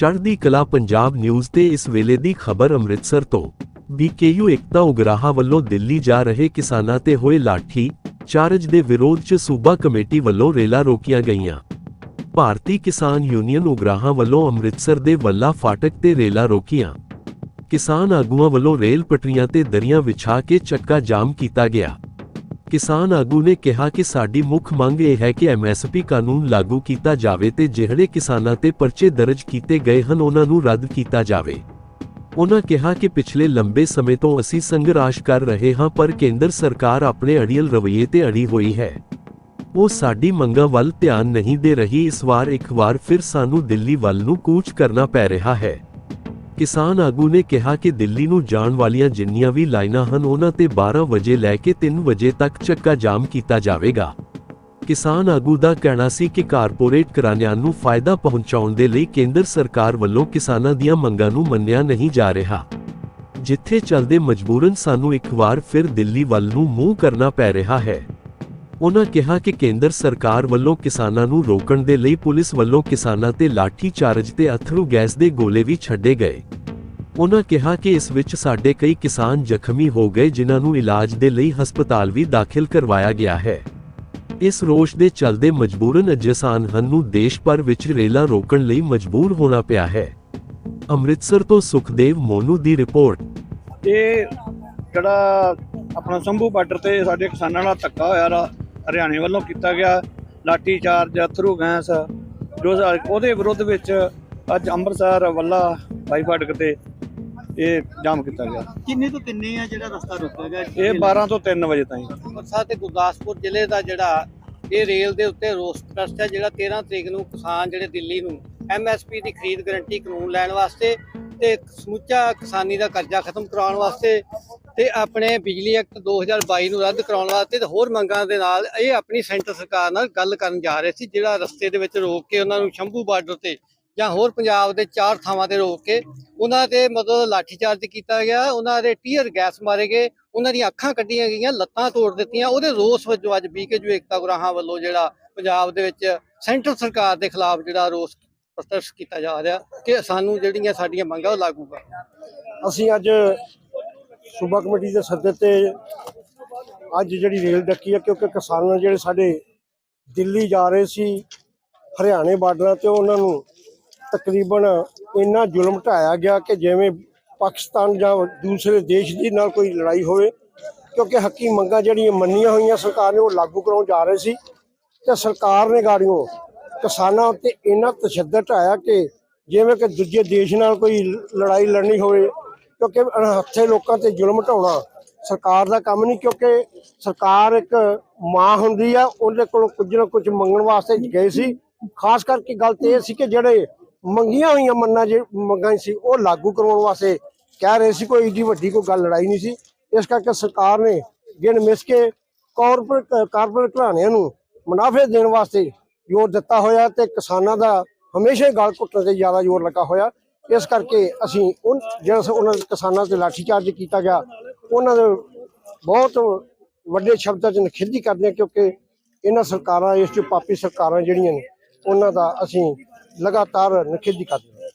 ਚੜ੍ਹਦੀ ਕਲਾ ਪੰਜਾਬ ਨਿਊਜ਼ ਤੇ ਇਸ ਵੇਲੇ ਦੀ ਖਬਰ ਅੰਮ੍ਰਿਤਸਰ ਤੋਂ। ਬੀਕੇਯੂ ਏਕਤਾ ਉਗਰਾਹਾਂ ਵੱਲੋਂ ਦਿੱਲੀ ਜਾ ਰਹੇ ਕਿਸਾਨਾਂ ਤੇ ਹੋਏ ਲਾਠੀ, ਚਾਰਜ ਦੇ ਵਿਰੋਧ 'ਚ ਸੂਬਾ ਕਮੇਟੀ ਵੱਲੋਂ ਰੇਲਾਂ ਰੋਕੀਆਂ ਗਈਆਂ। ਭਾਰਤੀ ਕਿਸਾਨ ਯੂਨੀਅਨ ਉਗਰਾਹਾਂ ਵੱਲੋਂ ਅੰਮ੍ਰਿਤਸਰ ਦੇ ਵੱਲਾ ਫਾਟਕ ਤੇ ਰੇਲਾਂ ਰੋਕੀਆਂ। ਕਿਸਾਨ ਆਗੂਆਂ ਵੱਲੋਂ ਰੇਲ ਪਟਰੀਆਂ ਤੇ ਦਰੀਆਂ ਵਿਛਾ ਕੇ ਚੱਕਾ ਜਾਮ ਕੀਤਾ ਗਿਆ। ਕਿਸਾਨ ਆਗੂ ਨੇ ਕਿਹਾ ਕਿ ਸਾਡੀ ਮੁੱਖ ਮੰਗ ਇਹ ਹੈ ਕਿ ਐਮਐਸਪੀ ਕਾਨੂੰਨ ਲਾਗੂ ਕੀਤਾ ਜਾਵੇ ਤੇ ਜਿਹੜੇ ਕਿਸਾਨਾਂ ਤੇ ਪਰਚੇ ਦਰਜ ਕੀਤੇ ਗਏ ਹਨ ਉਹਨਾਂ ਨੂੰ ਰੱਦ ਕੀਤਾ ਜਾਵੇ। ਉਹਨਾਂ ਕਿਹਾ ਕਿ ਪਿਛਲੇ ਲੰਬੇ ਸਮੇਂ ਤੋਂ ਅਸੀਂ ਸੰਘਰਸ਼ ਕਰ ਰਹੇ ਹਾਂ ਪਰ ਕੇਂਦਰ ਸਰਕਾਰ ਆਪਣੇ ਅੜੀਅਲ ਰਵੱਈਏ ਤੇ ਅੜੀ ਹੋਈ ਹੈ। ਉਹ ਸਾਡੀ ਮੰਗਾਂ ਵੱਲ ਧਿਆਨ ਨਹੀਂ ਦੇ ਰਹੀ। ਇਸ ਵਾਰ ਇੱਕ ਵਾਰ ਫਿਰ ਸਾਨੂੰ ਦਿੱਲੀ ਵੱਲ ਨੂੰ ਕੂਚ ਕਰਨਾ ਪੈ ਰਿਹਾ ਹੈ। ਕਿਸਾਨ ਆਗੂ ਨੇ ਕਿਹਾ ਕਿ ਦਿੱਲੀ ਨੂੰ ਜਾਣ ਵਾਲੀਆਂ ਜਿੰਨੀਆਂ ਵੀ ਲਾਈਨਾਂ ਹਨ, ਉਹਨਾਂ ਤੇ 12 ਵਜੇ ਲੈ ਕੇ 3 ਵਜੇ ਤੱਕ ਚੱਕਾ ਜਾਮ ਕੀਤਾ ਜਾਵੇਗਾ। ਕਿਸਾਨ ਆਗੂ ਦਾ ਕਹਿਣਾ ਸੀ ਕਿ ਕਾਰਪੋਰੇਟ ਘਰਾਣਿਆਂ ਨੂੰ ਫਾਇਦਾ ਪਹੁੰਚਾਉਣ ਦੇ ਲਈ ਕੇਂਦਰ ਸਰਕਾਰ ਵੱਲੋਂ ਕਿਸਾਨਾਂ ਦੀਆਂ ਮੰਗਾਂ ਨੂੰ ਮੰਨਿਆ ਨਹੀਂ ਜਾ ਰਿਹਾ। ਜਿੱਥੇ ਚੱਲਦੇ ਮਜਬੂਰਨ ਸਾਨੂੰ ਇੱਕ ਵਾਰ ਫਿਰ ਦਿੱਲੀ ਵੱਲ ਨੂੰ ਮੂੰਹ ਕਰਨਾ ਪੈ ਰਿਹਾ ਹੈ। ਉਹਨਾਂ ਕਿਹਾ ਕਿ ਕੇਂਦਰ ਸਰਕਾਰ ਵੱਲੋਂ ਕਿਸਾਨਾਂ ਨੂੰ ਰੋਕਣ ਦੇ ਲਈ ਪੁਲਿਸ ਵੱਲੋਂ ਕਿਸਾਨਾਂ ਤੇ ਲਾਠੀ ਚਾਰਜ ਤੇ ਅਥਰੂ ਗੈਸ ਦੇ ਗੋਲੇ ਵੀ ਛੱਡੇ ਗਏ। ਉਹਨਾਂ ਕਿਹਾ ਕਿ ਇਸ ਵਿੱਚ ਸਾਡੇ ਕਈ ਕਿਸਾਨ ਜ਼ਖਮੀ ਹੋ ਗਏ ਜਿਨ੍ਹਾਂ ਨੂੰ ਇਲਾਜ ਦੇ ਲਈ ਹਸਪਤਾਲ ਵੀ ਦਾਖਲ ਕਰਵਾਇਆ ਗਿਆ ਹੈ। ਇਸ ਰੋਸ਼ ਦੇ ਚੱਲਦੇ ਮਜਬੂਰਨ ਅਜਸਾਨ ਹਨ ਨੂੰ ਦੇਸ਼ ਭਰ ਵਿੱਚ ਰੇਲਾਂ ਰੋਕਣ ਲਈ ਮਜਬੂਰ ਹੋਣਾ ਪਿਆ ਹੈ। ਅੰਮ੍ਰਿਤਸਰ ਤੋਂ ਸੁਖਦੇਵ ਮੋਨੂ ਦੀ ਰਿਪੋਰਟ। ਇਹ ਜਿਹੜਾ ਆਪਣਾ ਸੰਭੂ ਬਾਰਡਰ ਤੇ ਸਾਡੇ ਕਿਸਾਨਾਂ ਨਾਲ ਧੱਕਾ ਹੋਇਆ ਰਾ ਹਰਿਆਣੇ ਵੱਲੋਂ ਕੀਤਾ ਗਿਆ ਲਾਠੀ ਚਾਰਜ ਅਥਰੂ ਗੈਸ ਜੋ ਉਹਦੇ ਵਿਰੁੱਧ ਵਿੱਚ ਅੱਜ ਅੰਮ੍ਰਿਤਸਰ ਵੱਲਾ ਬਾਈ ਫਾਟਕ ਤੇ ਇਹ ਜਾਮ ਕੀਤਾ ਗਿਆ। ਕਿੰਨੇ ਤੋਂ ਕਿੰਨੇ ਆ ਜਿਹੜਾ ਰਸਤਾ ਰੁਕਿਆ ਗਿਆ? ਇਹ 12 ਤੋਂ 3 ਵਜੇ ਤਾਈਂ। ਅੰਮ੍ਰਿਤਸਰ ਤੇ ਗੁਰਦਾਸਪੁਰ ਜ਼ਿਲ੍ਹੇ ਦਾ ਜਿਹੜਾ ਇਹ ਰੇਲ ਦੇ ਉੱਤੇ ਰੋਸ ਪ੍ਰਸਤ ਹੈ ਜਿਹੜਾ 13 ਤਰੀਕ ਨੂੰ ਕਿਸਾਨ ਜਿਹੜੇ ਦਿੱਲੀ ਨੂੰ ਐਮਐਸਪੀ ਦੀ ਖਰੀਦ ਗਰੰਟੀ ਕਾਨੂੰਨ ਲੈਣ ਵਾਸਤੇ ਤੇ ਸਮੁੱਚਾ ਕਿਸਾਨੀ ਦਾ ਕਰਜ਼ਾ ਖਤਮ ਕਰਾਉਣ ਵਾਸਤੇ ਤੇ ਆਪਣੇ ਬਿਜਲੀ ਐਕਟ 2022 ਨੂੰ ਰੱਦ ਕਰਾਉਣ ਵਾਸਤੇ ਤੇ ਹੋਰ ਮੰਗਾਂ ਦੇ ਨਾਲ ਇਹ ਆਪਣੀ ਸੈਂਟਰ ਸਰਕਾਰ ਨਾਲ ਗੱਲ ਕਰਨ ਜਾ ਰਹੇ ਸੀ, ਜਿਹੜਾ ਰਸਤੇ ਦੇ ਵਿੱਚ ਰੋਕ ਕੇ ਉਹਨਾਂ ਨੂੰ ਸ਼ੰਭੂ ਬਾਰਡਰ ਤੇ ਜਾਂ ਹੋਰ ਪੰਜਾਬ ਦੇ ਚਾਰ ਥਾਵਾਂ ਤੇ ਰੋਕ ਕੇ ਉਹਨਾਂ ਤੇ ਮਤਲਬ ਲਾਠੀਚਾਰਜ ਕੀਤਾ ਗਿਆ, ਉਹਨਾਂ ਦੇ ਟੀਅਰ ਗੈਸ ਮਾਰੇ ਗਏ, ਉਹਨਾਂ ਦੀਆਂ ਅੱਖਾਂ ਕੱਢੀਆਂ ਗਈਆਂ, ਲੱਤਾਂ ਤੋੜ ਦਿੱਤੀਆਂ, ਉਹਦੇ ਰੋਸ ਵਜੋਂ ਅੱਜ ਬੀਕੇਯੂ ਏਕਤਾ ਗੁਰਾਹਾਂ ਵੱਲੋਂ ਜਿਹੜਾ ਪੰਜਾਬ ਦੇ ਵਿੱਚ ਸੈਂਟਰ ਸਰਕਾਰ ਦੇ ਖਿਲਾਫ ਜਿਹੜਾ ਰੋਸ ਪ੍ਰਦਰਸ਼ਨ ਕੀਤਾ ਜਾ ਰਿਹਾ ਕਿ ਸਾਨੂੰ ਜਿਹੜੀਆਂ ਸਾਡੀਆਂ ਮੰਗਾਂ ਉਹ ਲਾਗੂ ਕਰ ਅਸੀਂ ਅੱਜ ਸੂਬਾ ਕਮੇਟੀ ਦੇ ਸੱਦੇ ਤੇ ਅੱਜ ਜਿਹੜੀ ਰੇਲ ਡੱਕੀ ਹੈ ਕਿਉਂਕਿ ਕਿਸਾਨਾਂ ਜਿਹੜੇ ਸਾਡੇ ਦਿੱਲੀ ਜਾ ਰਹੇ ਸੀ, ਹਰਿਆਣੇ ਬਾਰਡਰਾਂ ਤੇ ਉਹਨਾਂ ਨੂੰ ਤਕਰੀਬਨ ਇੰਨਾ ਜ਼ੁਲਮ ਢਾਇਆ ਗਿਆ ਕਿ ਜਿਵੇਂ ਪਾਕਿਸਤਾਨ ਜਾਂ ਦੂਸਰੇ ਦੇਸ਼ ਦੀ ਨਾਲ ਕੋਈ ਲੜਾਈ ਹੋਵੇ, ਕਿਉਂਕਿ ਹੱਕੀ ਮੰਗਾਂ ਜਿਹੜੀਆਂ ਮੰਨੀਆਂ ਹੋਈਆਂ ਸਰਕਾਰ ਨੇ ਉਹ ਲਾਗੂ ਕਰਾਉਣ ਜਾ ਰਹੇ ਸੀ। ਤੇ ਸਰਕਾਰ ਨੇ ਗਾੜੀਆਂ ਕਿਸਾਨਾਂ ਉੱਤੇ ਇੰਨਾ ਤਸ਼ੱਦਦ ਢਾਇਆ ਕਿ ਜਿਵੇਂ ਕਿ ਦੂਜੇ ਦੇਸ਼ ਨਾਲ ਕੋਈ ਲੜਾਈ ਲੜਨੀ ਹੋਵੇ ਕਿਉਂਕਿ ਹੱਥੇ ਲੋਕਾਂ ਤੇ ਜ਼ੁਲਮ ਢਾਉਣਾ ਸਰਕਾਰ ਦਾ ਕੰਮ ਨਹੀਂ, ਕਿਉਂਕਿ ਸਰਕਾਰ ਇੱਕ ਮਾਂ ਹੁੰਦੀ ਆ, ਉਹਦੇ ਕੋਲ ਕੁਝ ਨਾ ਕੁਝ ਮੰਗਣ ਵਾਸਤੇ ਗਏ ਸੀ। ਖਾਸ ਕਰਕੇ ਗੱਲ ਤੇ ਇਹ ਸੀ ਕਿ ਜਿਹੜੇ ਮੰਗੀਆਂ ਹੋਈਆਂ ਮੰਨਾਂ ਜੇ, ਮੰਗਾਂ ਸੀ, ਉਹ ਲਾਗੂ ਕਰਵਾਉਣ ਵਾਸਤੇ ਕਹਿ ਰਹੇ ਸੀ, ਕੋਈ ਏਡੀ ਵੱਡੀ ਕੋਈ ਗੱਲ ਲੜਾਈ ਨਹੀਂ ਸੀ। ਇਸ ਕਰਕੇ ਸਰਕਾਰ ਨੇ ਗਿਣ ਮਿਸ ਕੇ ਕਾਰਪੋਰੇਟ ਕਾਰਪੋਰੇਟ ਘਰਾਣਿਆਂ ਨੂੰ ਮੁਨਾਫੇ ਦੇਣ ਵਾਸਤੇ ਜ਼ੋਰ ਦਿੱਤਾ ਹੋਇਆ ਤੇ ਕਿਸਾਨਾਂ ਦਾ ਹਮੇਸ਼ਾ ਹੀ ਗਲ ਘੁੱਟਣ ਤੇ ਜ਼ਿਆਦਾ ਜ਼ੋਰ ਲੱਗਾ ਹੋਇਆ। ਇਸ ਕਰਕੇ ਅਸੀਂ ਉਹ ਜਿਹੜਾ ਉਹਨਾਂ ਕਿਸਾਨਾਂ ਤੇ ਲਾਠੀਚਾਰਜ ਕੀਤਾ ਗਿਆ, ਉਹਨਾਂ ਦੇ ਬਹੁਤ ਵੱਡੇ ਸ਼ਬਦਾਂ 'ਚ ਨਿਖੇਧੀ ਕਰਦੇ ਹਾਂ ਕਿਉਂਕਿ ਇਹਨਾਂ ਸਰਕਾਰਾਂ, ਇਸ 'ਚ ਪਾਪੀ ਸਰਕਾਰਾਂ ਜਿਹੜੀਆਂ ਨੇ, ਉਹਨਾਂ ਦਾ ਅਸੀਂ ਲਗਾਤਾਰ ਨਿਖੇਧੀ ਕਰਦੇ ਹਾਂ।